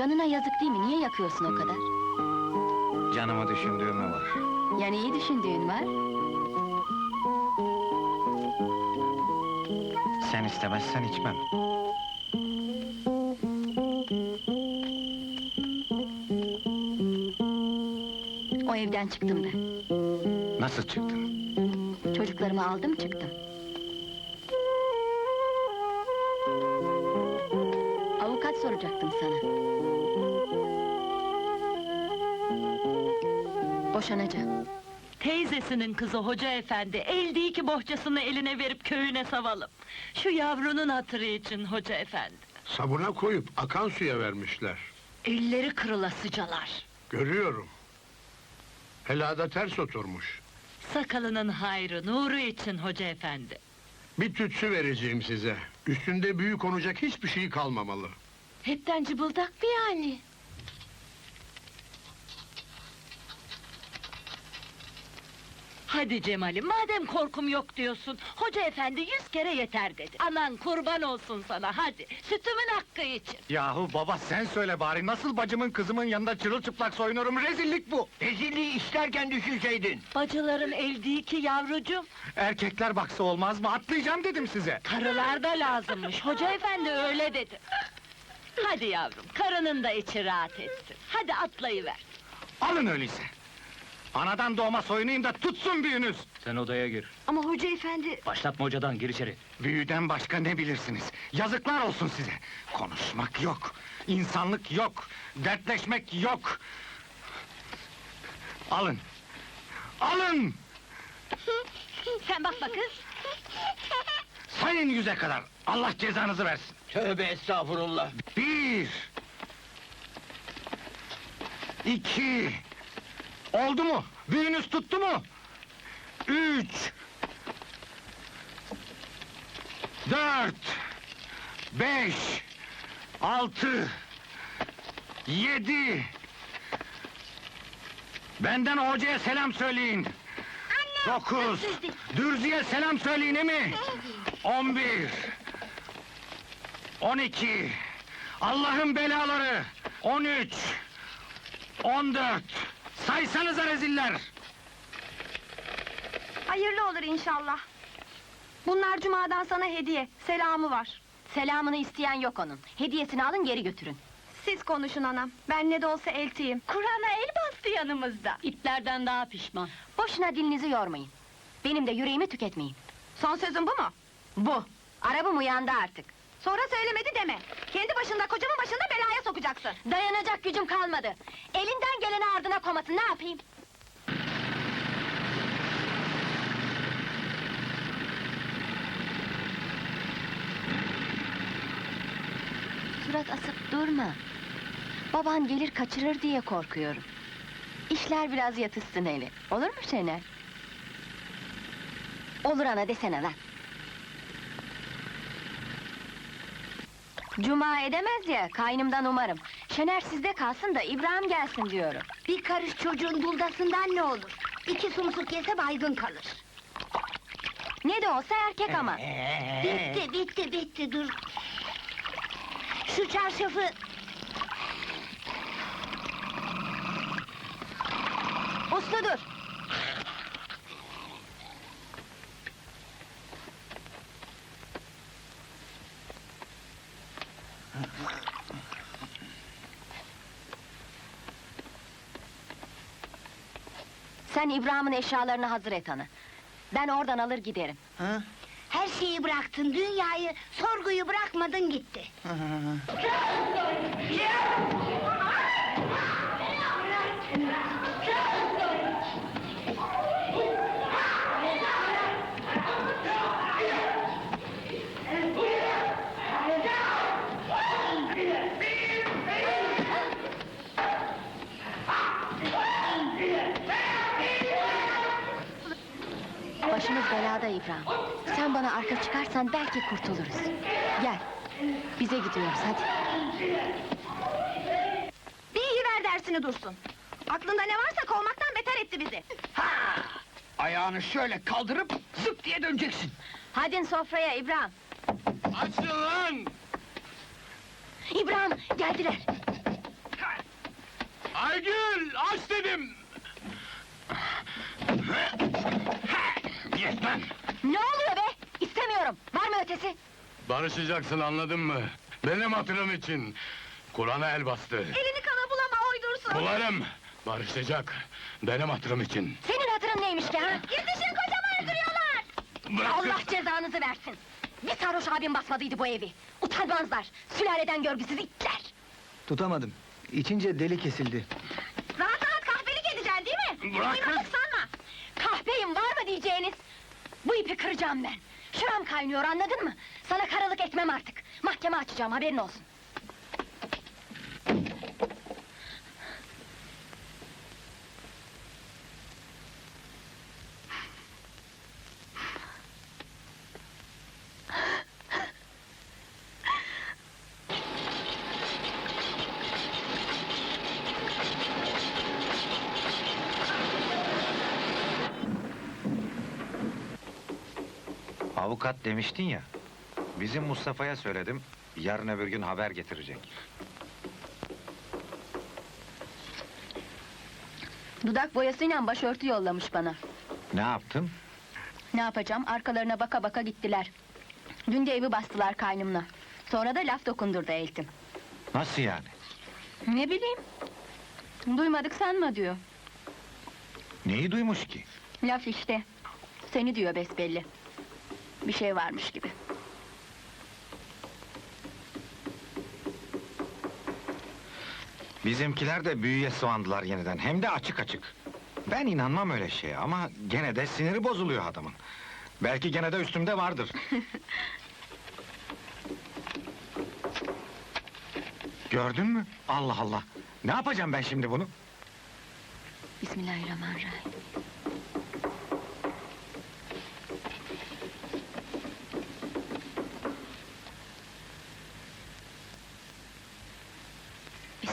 Canına yazık değil mi? Niye yakıyorsun o kadar? Canımı düşündüğümü var. Yani iyi düşündüğün var. Sen istemezsen içmem. O evden çıktım ben. Nasıl çıktın? Çocuklarımı aldım çıktım. Avukat soracaktım sana. Boşanacağım. Teyzesinin kızı hoca efendi, el değil ki bohçasını eline verip köyüne savalım. Şu yavrunun hatırı için hoca efendi. Sabuna koyup akan suya vermişler. Elleri kırılasıcalar. Görüyorum. Helada ters oturmuş. Sakalının hayrı, nuru için hoca efendi. Bir tütsü vereceğim size. Üstünde büyü konacak hiçbir şey kalmamalı. Hepten cıbıldak bir yani. Hadi Cemal'im, madem korkum yok diyorsun, hoca efendi yüz kere yeter dedi. Anan kurban olsun sana, hadi, sütümün hakkı için. Yahu baba sen söyle bari nasıl bacımın kızımın yanında çırılçıplak soyunurum rezillik bu. Rezilliği isterken düşünseydin. Bacıların el değil ki yavrucuğum. Erkekler baksa olmaz mı atlayacağım dedim size. Karılar da lazımmış, hoca efendi öyle dedi. Hadi yavrum, karının da içi rahat etsin. Hadi atlayıver. Alın öyleyse. Anadan doğma soyunayım da tutsun büyünüz. Sen odaya gir. Ama hoca efendi... Başlatma hocadan, gir içeri. Büyüden başka ne bilirsiniz? Yazıklar olsun size. Konuşmak yok, insanlık yok, dertleşmek yok. Alın. Alın! Sen bakma kız. Sayın yüze kadar. Allah cezanızı versin. Tövbe estağfurullah. Bir. İki. Oldu mu? Büyünüz tuttu mu? Üç. Dört. Beş. Altı. Yedi. Benden hocaya selam söyleyin. Dokuz. Dürziye selam söyleyin mi? On bir. On iki. Allah'ın belaları. On üç. On dört. Saysanıza reziller. Hayırlı olur inşallah. Bunlar cumadan sana hediye. Selamı var. Selamını isteyen yok onun. Hediyesini alın geri götürün. Siz konuşun anam. Ben ne de olsa eltiyim. Kur'an'a el bastı yanımızda. İtlerden daha pişman. Boşuna dilinizi yormayın. Benim de yüreğimi tüketmeyin. Son sözün bu mu? Bu. Arabım uyandı artık. Sonra söylemedi deme. Kendi başında kocamın başında belaya sokacaksın. Dayanacak gücüm kalmadı. Elinden geleni ardına komasın, ne yapayım? Surat asıp durma. Baban gelir kaçırır diye korkuyorum. İşler biraz yatışsın hele. Olur mu Şener? Olur ana desene lan. Cuma edemez ya, kaynımdan umarım. Şener sizde kalsın da İbrahim gelsin diyorum. Bir karış çocuğun buldasından ne olur? İki sumsuk yese baygın kalır. Ne de olsa erkek ama. Bitti, bitti, bitti, dur. Şu çarşafı... Uslu dur. Sen İbrahim'in eşyalarını hazır et ana. Ben oradan alır giderim. Her şeyi bıraktın, dünyayı, sorguyu bırakmadın gitti. Başımız belada İbrahim. Sen bana arka çıkarsan belki kurtuluruz. Gel. Bize gidiyoruz hadi. Bir iyi ver dersini dursun. Aklında ne varsa kovmaktan beter etti bizi. Ayağını şöyle kaldırıp zıp diye döneceksin. Hadi sofraya İbrahim. Açın lan! İbrahim geldiler. Aygül aç dedim! Yetmem! Ne oluyor be? İstemiyorum. Var mı ötesi? Barışacaksın anladın mı? Benim hatırım için. Kur'an'a el bastı. Elini kana bulama uydursun. Bularım. Barışacak. Benim hatırım için. Senin hatırın neymiş ki ha? Yetişin kocamı öldürüyorlar. Bırakın! Allah cezanızı versin! Bir sarhoş abim basmadıydı bu evi! Utanmazlar! Sülaleden görgüsüz itler! Tutamadım. İçince deli kesildi. Rahat rahat kahvelik edeceksin değil mi? Bırakın! Duymadık sanma. Kahpeyim var mı diyeceğiniz? Bu ipi kıracağım ben! Şuram kaynıyor anladın mı? Sana karalık etmem artık! Mahkeme açacağım haberin olsun! Avukat demiştin ya. Bizim Mustafa'ya söyledim. Yarın öbür gün haber getirecek. Dudak boyasıyla başörtü yollamış bana. Ne yaptın? Ne yapacağım? Arkalarına baka baka gittiler. Dün de evi bastılar kaynımla. Sonra da laf dokundurdu eltim. Nasıl yani? Ne bileyim? Duymadık sanma diyor. Neyi duymuş ki? Laf işte. Seni diyor besbelli. Bir şey varmış gibi. Bizimkiler de büyüye soğandılar yeniden. Hem de açık açık. Ben inanmam öyle şeye ama gene de siniri bozuluyor adamın. Belki gene de üstümde vardır. Gördün mü? Allah Allah! Ne yapacağım ben şimdi bunu? Bismillahirrahmanirrahim.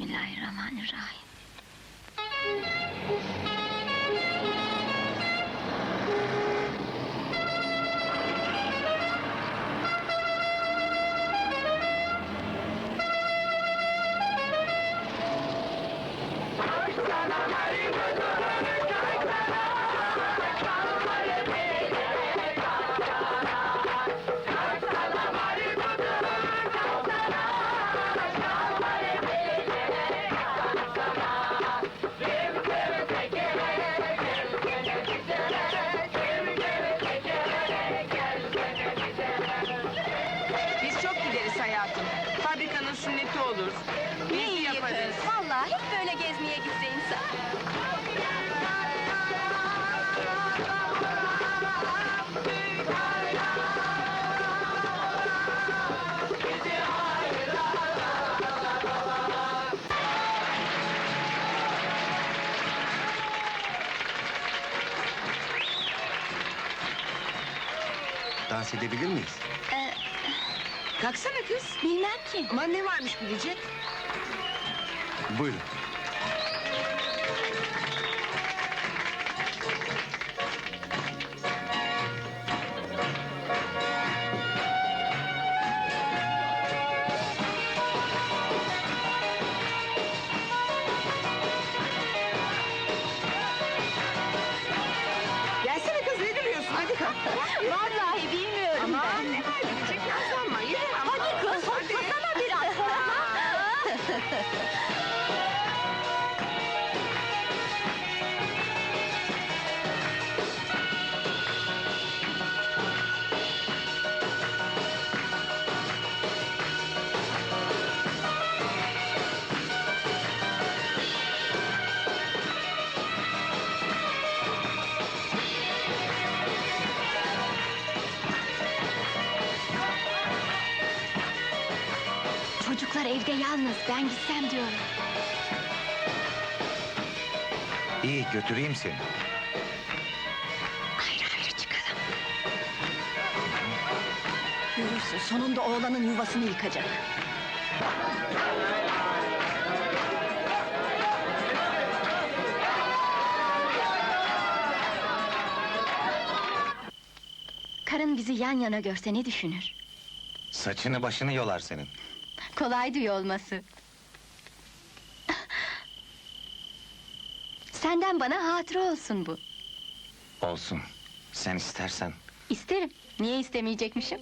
Bismillahirrahmanirrahim. Dans edebilir miyiz? Kalksana kız. Bilmem ki. Aman ne varmış bilecek. Buyurun. Çocuklar evde yalnız, ben gitsem diyorum. İyi götüreyim seni. Ayrı ayrı çıkalım. Görürsün, sonunda oğlanın yuvasını yıkacak. Karın bizi yan yana görse ne düşünür? Saçını başını yolar senin. Kolay diyor olması. Senden bana hatıra olsun bu. Olsun. Sen istersen. İsterim. Niye istemeyecekmişim?